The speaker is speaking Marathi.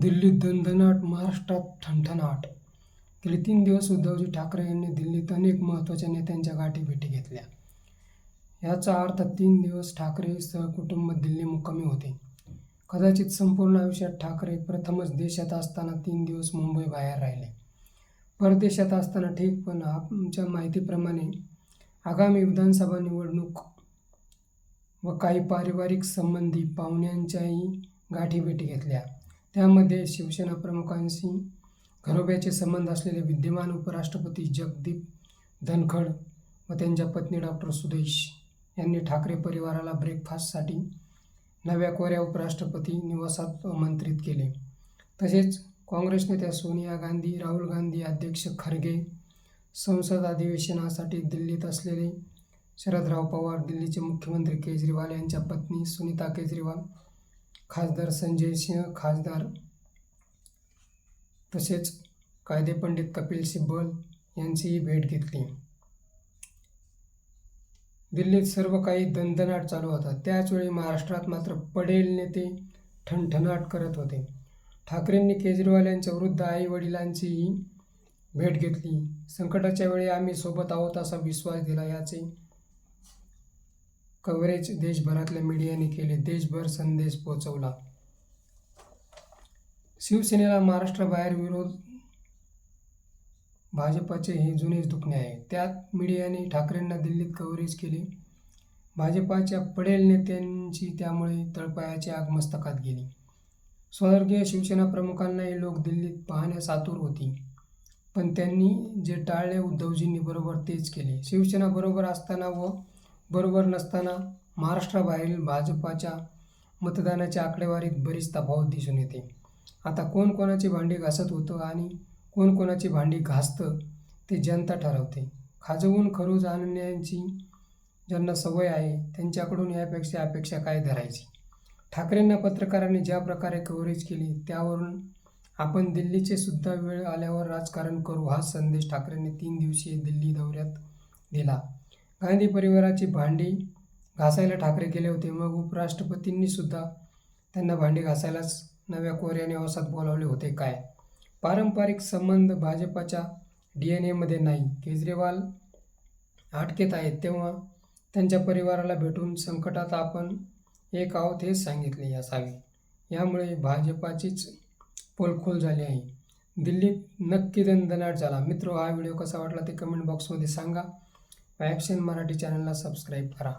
दिल्लीत दणदणाट महाराष्ट्रात ठणठणाट. गेले तीन दिवस उद्धवजी ठाकरे यांनी दिल्लीत अनेक महत्त्वाच्या नेत्यांच्या गाठीभेटी घेतल्या. याचा अर्थ तीन दिवस ठाकरे सहकुटुंब दिल्ली मुक्कामी होते. कदाचित संपूर्ण आयुष्यात ठाकरे प्रथमच देशात असताना तीन दिवस मुंबई बाहेर राहिले. परदेशात असताना ठीक पण आमच्या माहितीप्रमाणे आगामी विधानसभा निवडणूक व काही पारिवारिक संबंधी पाहुण्यांच्याही गाठीभेटी घेतल्या. त्यामध्ये शिवसेना प्रमुखांशी घरोब्याचे संबंध असलेले विद्यमान उपराष्ट्रपती जगदीप धनखड व त्यांच्या पत्नी डॉक्टर सुदेश यांनी ठाकरे परिवाराला ब्रेकफास्टसाठी नव्या कोऱ्या उपराष्ट्रपती निवासात आमंत्रित केले. तसेच काँग्रेस नेत्या सोनिया गांधी राहुल गांधी अध्यक्ष खरगे संसद अधिवेशनासाठी दिल्लीत असलेले शरदराव पवार दिल्लीचे मुख्यमंत्री केजरीवाल यांच्या पत्नी सुनीता केजरीवाल खासदार संजय सिंह खासदार तसेच कायदेपंडित कपिल सिब्बल यांचीही भेट घेतली. दिल्लीत सर्व काही दणदणाट चालू होता. त्याचवेळी महाराष्ट्रात मात्र पडेल नेते ठणठणाट करत होते. ठाकरेंनी केजरीवाल यांच्या वृद्ध आई वडिलांचीही भेट घेतली. संकटाच्या वेळी आम्ही सोबत आहोत असा विश्वास दिला याचे कव्हरेज देशभरातल्या मीडियाने केले देशभर संदेश पोहोचवला. शिवसेनेला महाराष्ट्राबाहेर विरोध भाजपाचे हे जुनेच दुखणे आहे. त्यात मीडियाने ठाकरेंना दिल्लीत कव्हरेज केले. भाजपाच्या पडेल नेत्यांची त्यामुळे तळपायाची आग मस्तकात गेली. स्वर्गीय शिवसेना प्रमुखांनाही लोक दिल्लीत पाहण्यास आतुर होती. पण त्यांनी जे टाळले उद्धवजींनी बरोबर तेच केले. शिवसेना बरोबर असताना व बरोबर नसताना महाराष्ट्राबाहेरील भाजपाच्या मतदानाच्या आकडेवारीत बरीच तफावत दिसून येते. आता कोण कोणाची भांडी घासत होतं आणि कोण कोणाची भांडी घासतं ते जनता ठरवते. खाजवून खरूज आणण्याची ज्यांना सवय आहे त्यांच्याकडून यापेक्षा अपेक्षा काय धरायची? ठाकरेंना पत्रकारांनी ज्या प्रकारे कव्हरेज केली त्यावरून आपण दिल्लीचे सुद्धा वेळ आल्यावर राजकारण करू हा संदेश ठाकरेंनी तीन दिवसीय दिल्ली दौऱ्यात दिला. गांधी परिवाराची भांडी घासायला ठाकरे गेले होते. मग उपराष्ट्रपतींनीसुद्धा त्यांना भांडी घासायलाच नव्या कोऱ्या निवासात बोलावले होते. काय? पारंपरिक संबंध भाजपाच्या डी एन एमध्ये नाही. केजरीवाल अटकेत आहेत तेव्हा त्यांच्या परिवाराला भेटून संकटात आपण एक आहोत हेच सांगितले असावे. यामुळे भाजपाचीच पोलखोल झाली आहे. दिल्लीत नक्की दणदणाट झाला. मित्र हा व्हिडिओ कसा वाटला ते कमेंट बॉक्समध्ये सांगा. ॲक्शन मराठी चॅनलला सबस्क्राईब करा.